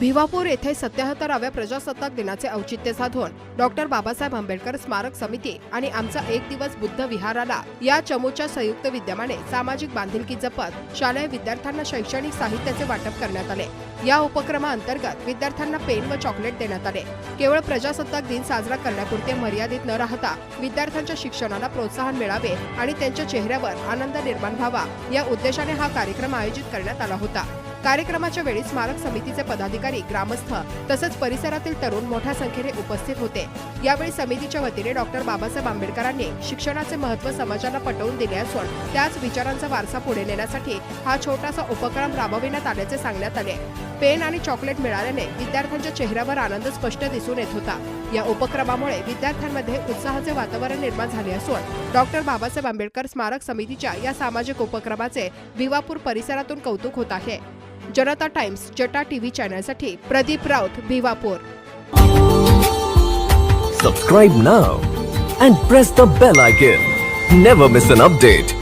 भिवापूर येथे सत्याहत्तराव्या प्रजासत्ताक दिनाचे औचित्य साधून डॉक्टर बाबासाहेब आंबेडकर स्मारक समिती आणि आमचा एक दिवस बुद्ध विहाराला या चमूच्या संयुक्त विद्यमाने सामाजिक बांधिलकी जपत शालेय विद्यार्थ्यांना शैक्षणिक साहित्याचे वाटप करण्यात आले. या उपक्रमाअंतर्गत विद्यार्थ्यांना पेन व चॉकलेट देण्यात आले. केवळ प्रजासत्ताक दिन साजरा करण्यापुरते मर्यादित न राहता विद्यार्थ्यांच्या शिक्षणाला प्रोत्साहन मिळावे आणि त्यांच्या चेहऱ्यावर आनंद निर्माण व्हावा या उद्देशाने हा कार्यक्रम आयोजित करण्यात आला होता. कार्यक्रमाच्या वेळी स्मारक समितीचे पदाधिकारी ग्रामस्थ तसंच परिसरातील तरुण मोठ्या संख्येने उपस्थित होते. यावेळी समितीच्या वतीने डॉक्टर बाबासाहेब आंबेडकरांनी शिक्षणाचे महत्त्व समाजाला पटवून दिले असून त्याच विचारांचा वारसा पुढे नेण्यासाठी हा छोटासा उपक्रम राबविण्यात आल्याचे सांगण्यात आले. पेन आणि चॉकलेट मिळाल्याने विद्यार्थ्यांच्या चेहऱ्यावर आनंद स्पष्ट दिसून येत होता. या उपक्रमामुळे विद्यार्थ्यांमध्ये उत्साहाचे वातावरण निर्माण झाले असून डॉक्टर बाबासाहेब आंबेडकर स्मारक समितीच्या या सामाजिक उपक्रमाचे विवापूर परिसरातून कौतुक होत आहे. जनता टाइम्स जटा TV channel Pradeep Raut Bhiwapur. Subscribe now and press the bell icon never miss an update